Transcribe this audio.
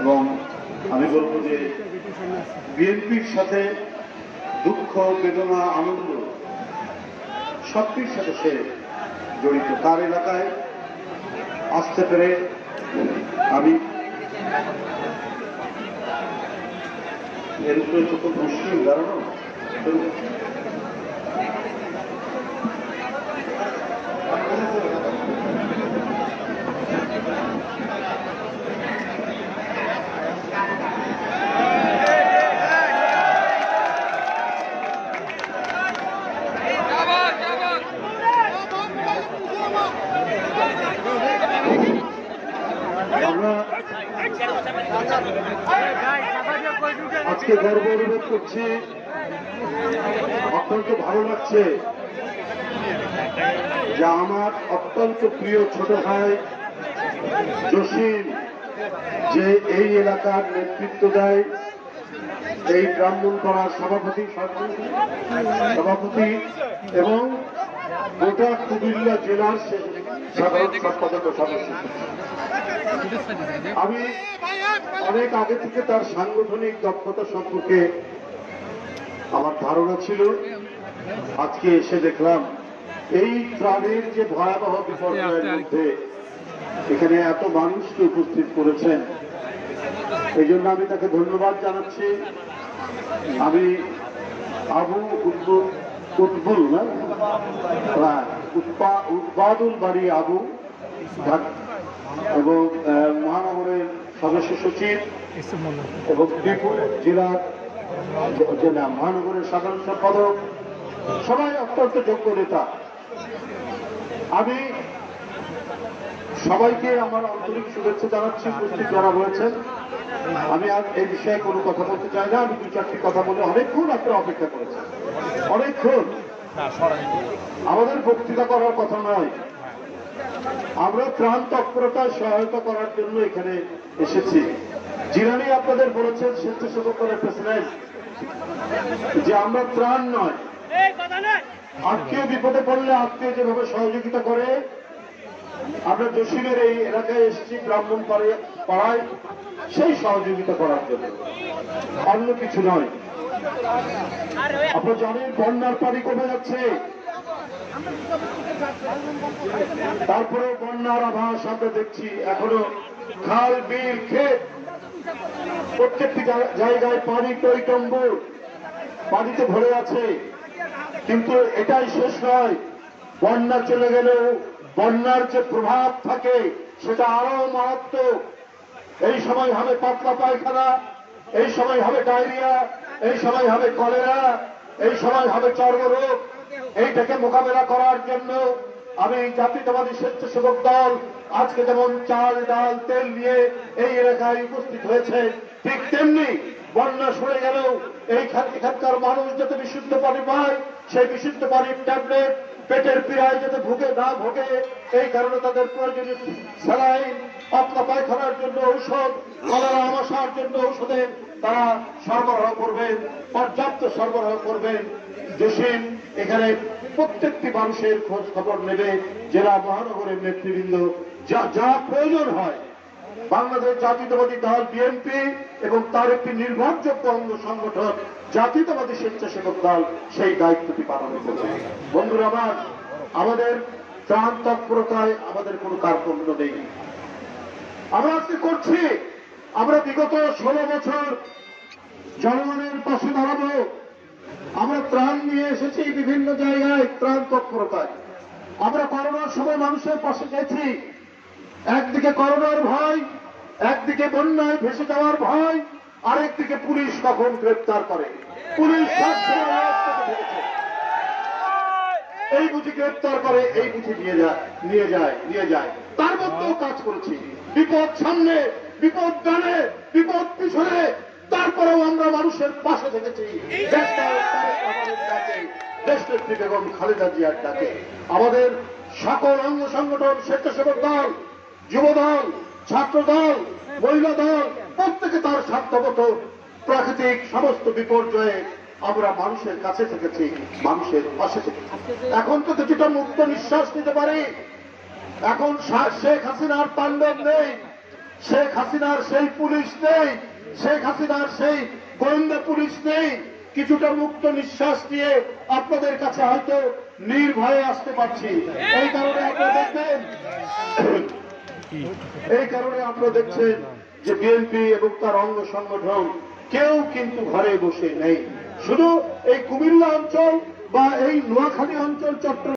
এবং আমি বলব যে বিএনপির সাথে দুঃখ, বেদনা, আনন্দ সবটির সাথে সে জড়িত। তার এলাকায় আসতে পেরে আমি এর উপরে খুব মুশকিল দাঁড়ানো আমরা আজকে গর্ব অনুভব করছি। অত্যন্ত ভালো লাগছে যে আমার অত্যন্ত প্রিয় ছোট ভাই জসিম, যে এই এলাকার নেতৃত্ব দেয়, এই ব্রাহ্মণ করার সভাপতি সভাপতি এবং গোটা কুমিল্লা জেলার সাধারণ সম্পাদক সদস্য। আমি অনেক আগে থেকে তার সাংগঠনিক দক্ষতা সম্পর্কে আমার ধারণা ছিল। আজকে এসে দেখলাম, এই ত্রাণের যে ভয়াবহ বিপর্যয়ের মধ্যে এখানে এত মানুষকে উপস্থিত করেছেন। এই জন্য আমি তাকে ধন্যবাদ জানাচ্ছি। আমি আবু উদ্বুল উদ্বুল না? উৎপা- উৎপাদুল বাড়ি আবু এবং মহানগরের সদস্য সচিব এবং জেলার জেলা মহানগরের সাধারণ সম্পাদক। সবাই অত্যন্ত যোগ্য নেতা। আমি সবাইকে আমার আন্তরিক শুভেচ্ছা জানাচ্ছি উপস্থিত যারা রয়েছেন। আমি আর এই বিষয়ে কোনো কথা বলতে চাই না আমি দু চারটি কথা বলে অনেকক্ষণ আপনারা অপেক্ষা করেছেন। অনেকক্ষণ। আমাদের বক্তৃতা করার কথা নয়। আমরা ত্রাণ তৎপরতায় সহায়তা করার জন্য এখানে এসেছি। জিরানি আপনাদের বলেছেন স্বেচ্ছাসেবক দলের প্রেসিডেন্ট যে আমরা ত্রাণ নয়। আত্মীয় বিপদে পড়লে আত্মীয় যেভাবে সহযোগিতা করে আমরা জসিমের এই এলাকায় এসেছি, ব্রাহ্মণ পাড়ায় সেই সহযোগিতা করার জন্য। অন্য কিছু নয়। আপনারা জানেন, বন্যার পানি কমে যাচ্ছে। তারপরে বন্যার আভাস আমরা দেখছি। এখনও খাল, বিল, ক্ষেত, প্রত্যেকটি জায়গায় পানি টইটম্বুর পানিতে ভরে আছে। কিন্তু এটাই শেষ নয়। বন্যা চলে গেলেও বন্যার যে প্রভাব থাকে, সেটা আরও মারাত্মক। এই সময় হবে পাতলা পায়খানা, এই সময় হবে ডায়রিয়া, এই সময় হবে কলেরা, এই সময় হবে চর্মরোগ। এইটাকে মোকাবেলা করার জন্য আমি জাতীয়তাবাদী স্বেচ্ছাসেবক দল আজকে যেমন চাল, ডাল, তেল নিয়ে এই এলাকায় উপস্থিত হয়েছে, ঠিক তেমনি বন্যা সরে গেলেও এইখান এখানকার মানুষ যাতে বিশুদ্ধ পানি পায়, সেই বিশুদ্ধ পানির ট্যাবলেট পেটের পীড়ায় যাতে ভুগে না ভোগে, এই কারণে তাদের প্রয়োজনীয় স্যালাইন পাতলা পায়খানার জন্য ঔষধ, কলেরা আমাশার জন্য ঔষধের তারা সরবরাহ করবেন, পর্যাপ্ত সরবরাহ করবেন। জসিম এখানে প্রত্যেকটি মানুষের খোঁজ খবর নেবে, জেলা মহানগরের নেতৃবৃন্দ, যা যা প্রয়োজন হয়। বাংলাদেশ জাতীয়তাবাদী দল বিএনপি এবং তার একটি নির্ভরযোগ্য অঙ্গ সংগঠন জাতীয়তাবাদী স্বেচ্ছাসেবক দল সেই দায়িত্বটি পালন করবে বন্ধুরা, আমার, আমাদের ত্রাণ তৎপরতায় আমাদের কোনো কার্পণ্য নেই। আমরা আজকে করছি, আমরা বিগত ষোলো বছর জনগণের পাশে দাঁড়াবো। আমরা ত্রাণ নিয়ে এসেছি বিভিন্ন জায়গায় ত্রাণ তৎপরতায় আমরা করোনার সময় মানুষের পাশে গেছি। একদিকে করোনার ভয়, একদিকে বন্যায় ভেসে যাওয়ার ভয়, আরেকদিকে পুলিশ কখন গ্রেপ্তার করে? পুলিশ এই বুঝি গ্রেপ্তার করে, এই বুঝি নিয়ে যায় নিয়ে যায় নিয়ে যায়। তার মধ্যেও কাজ করেছি। বিপদ সামনে, বিপদ ডানে, বিপদ পিছনে। তারপরেও আমরা মানুষের পাশে থেকেছি। দেশনেত্রী বেগম খালেদা জিয়ার ডাকে। আমাদের সকল অঙ্গ সংগঠন স্বেচ্ছাসেবক দল যুব দল ছাত্র দল মহিলা দল প্রত্যেকে তার স্বার্থগত প্রাকৃতিক সমস্ত বিপর্যয়ে আমরা মানুষের কাছে থেকেছি, মানুষের পাশে থেকেছি। এখন তো কিছুটা মুক্ত নিঃশ্বাস নিতে পারি। এখন শেখ হাসিনার তাণ্ডব নেই, শেখ হাসিনার সেই পুলিশ নেই, শেখ হাসিনার সেই গোয়েন্দা পুলিশ নেই। কিছুটা মুক্ত নিঃশ্বাস নিয়ে আপনাদের কাছে হয়তো নির্ভয়ে আসতে পারছি। এই কারণে আপনারা দেখবেন এই কারণে আমরা দেখছেন যে বিএনপি এবং তার অঙ্গ সংগঠন কেউ কিন্তু ঘরে বসে নেই। শুধু এই কুমিল্লা অঞ্চল বা এই নোয়াখালী অঞ্চল, চট্টগ্রাম